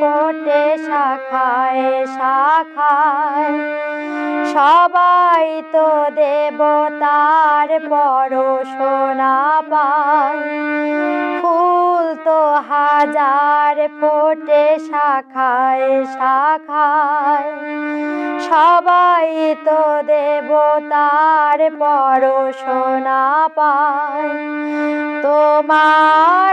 ফোটে শাখায় শাখায়। সবাই তো দেবতার পরশোনা পায়। ফুল তো হাজার ফোটে শাখায় শাখায়। সবাই তো দেবতার পরশোনা পায়। তোমার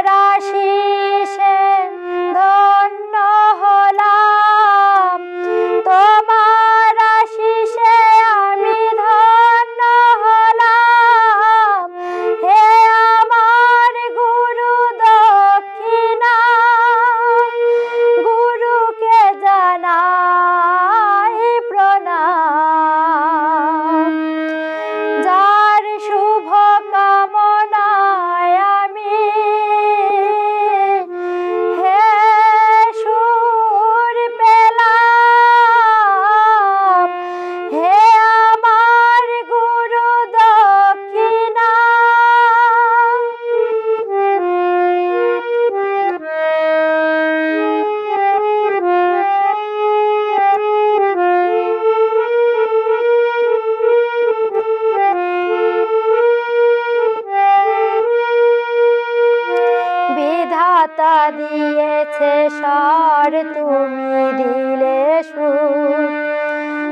বিধাতা দিয়েছে স্বর, তুমি দিলে সুর।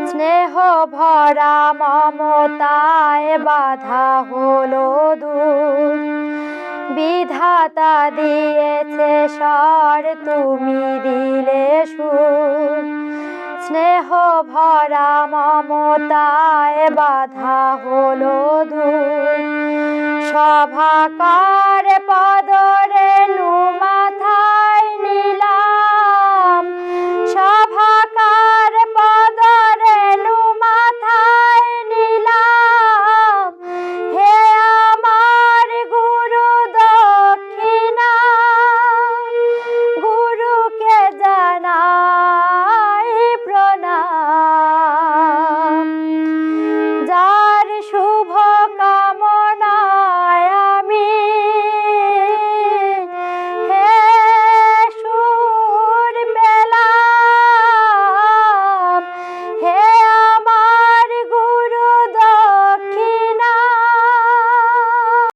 স্নেহ ভরা মমতায় বাধা হলো দূর। বিধাতা দিয়েছে স্বর, তুমি দিলে সুর। স্নেহ ভরা মমতায় বাধা হলো দূর। সভাকার পদ